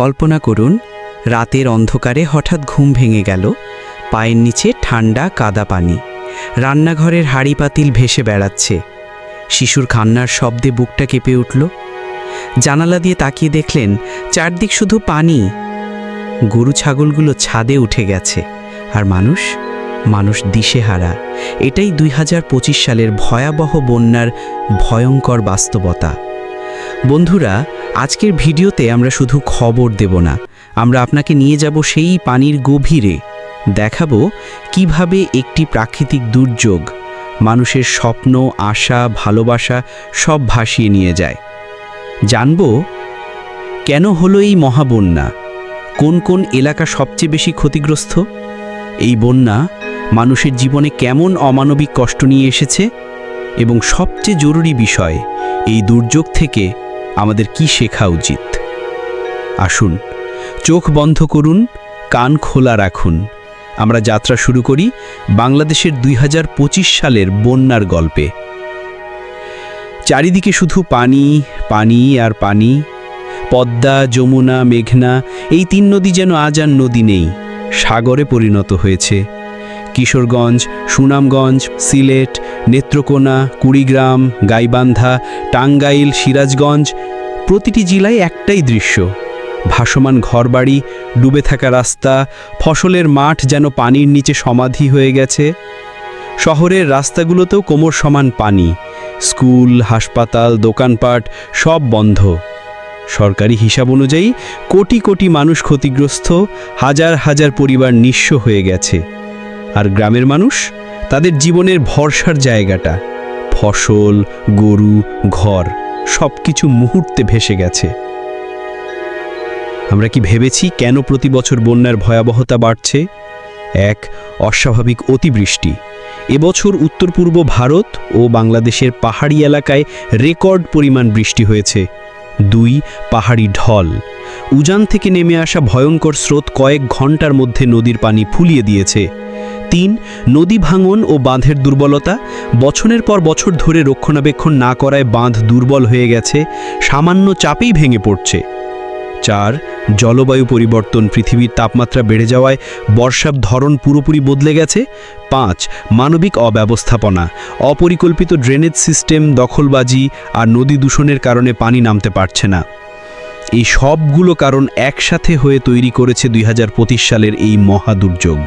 কল্পনা করুন, রাতের অন্ধকারে হঠাৎ ঘুম ভেঙে গেল, পায়ের নিচে ঠান্ডা কাদা পানি, রান্নাঘরের হাড়ি পাতিল ভেসে বেড়াচ্ছে। শিশুর কান্নার শব্দে বুকটা কেঁপে উঠল। জানালা দিয়ে তাকিয়ে দেখলেন, চারদিক শুধু পানি। গরু ছাগলগুলো ছাদে উঠে গেছে, আর মানুষ মানুষ দিশেহারা। এটাই দুই হাজার পঁচিশ সালের ভয়াবহ বন্যার ভয়ঙ্কর বাস্তবতা। বন্ধুরা আজকের ভিডিওতে আমরা শুধু খবর দেব না, আমরা আপনাকে নিয়ে যাব সেই পানির গভীরে। দেখাবো কীভাবে একটি প্রাকৃতিক দুর্যোগ মানুষের স্বপ্ন, আশা, ভালোবাসা সব ভাসিয়ে নিয়ে যায়। জানব কেন হলো এই মহাবন্যা? কোন কোন এলাকা সবচেয়ে বেশি ক্ষতিগ্রস্ত? এই বন্যা মানুষের জীবনে কেমন অমানবিক কষ্ট নিয়ে এসেছে? এবং সবচেয়ে জরুরি বিষয়, এই দুর্যোগ থেকে আমাদের কি শেখা উচিত? আসুন, চোখ বন্ধ করুন, কান খোলা রাখুন। আমরা যাত্রা শুরু করি বাংলাদেশের দুই হাজার পঁচিশ সালের বন্যার গল্পে। চারিদিকে শুধু পানি পানি আর পানি। পদ্মা, যমুনা, মেঘনা, এই তিন নদী যেন আজ আর নদী নেই, সাগরে পরিণত হয়েছে। কিশোরগঞ্জ, সুনামগঞ্জ, সিলেট নেত্রকোনা, কুড়িগ্রাম, গাইবান্ধা, টাঙ্গাইল, সিরাজগঞ্জ, প্রতিটি জেলায় একটাই দৃশ্য। ভাসমান ঘরবাড়ি, ডুবে থাকা রাস্তা, ফসলের মাঠ যেন পানির নিচে সমাধি হয়ে গেছে। শহরের রাস্তাগুলোতেও কোমর সমান পানি। স্কুল, হাসপাতাল, দোকানপাট সব বন্ধ। সরকারি হিসাব অনুযায়ী কোটি কোটি মানুষ ক্ষতিগ্রস্ত, হাজার হাজার পরিবার নিঃস্ব হয়ে গেছে। আর গ্রামের মানুষ? তাদের জীবনের ভরসার জায়গাটা। ফসল, গরু, ঘর সব কিছু মুহূর্তে ভেসে গেছে। আমরা কি ভেবেছি কেন প্রতি বছর বন্যার ভয়াবহতা বাড়ছে? এক, অস্বাভাবিক অতিবৃষ্টি। এবছর উত্তর পূর্ব ভারত ও বাংলাদেশের পাহাড়ি এলাকায় রেকর্ড পরিমাণ বৃষ্টি হয়েছে। দুই, পাহাড়ি ঢল। উজান থেকে নেমে আসা ভয়ঙ্কর স্রোত কয়েক ঘণ্টার মধ্যে নদীর পানি ফুলিয়ে দিয়েছে। তিন, নদী ভাঙন ও বাঁধের দুর্বলতা। বছরের পর বছর ধরে রক্ষণাবেক্ষণ না করায় বাঁধ দুর্বল হয়ে গেছে, সামান্য চাপেই ভেঙে পড়ছে। চার, জলবায়ু পরিবর্তন, পৃথিবীর তাপমাত্রা বেড়ে যাওয়ায় বর্ষার ধরন পুরোপুরি বদলে গেছে। পাঁচ, মানবিক অব্যবস্থাপনা, অপরিকল্পিত ড্রেনেজ সিস্টেম, দখলবাজি আর নদী দূষণের কারণে পানি নামতে পারছে না। এই সবগুলো কারণ একসাথে হয়ে তৈরি করেছে দুই হাজার পঁচিশ সালের এই মহাদুর্যোগ।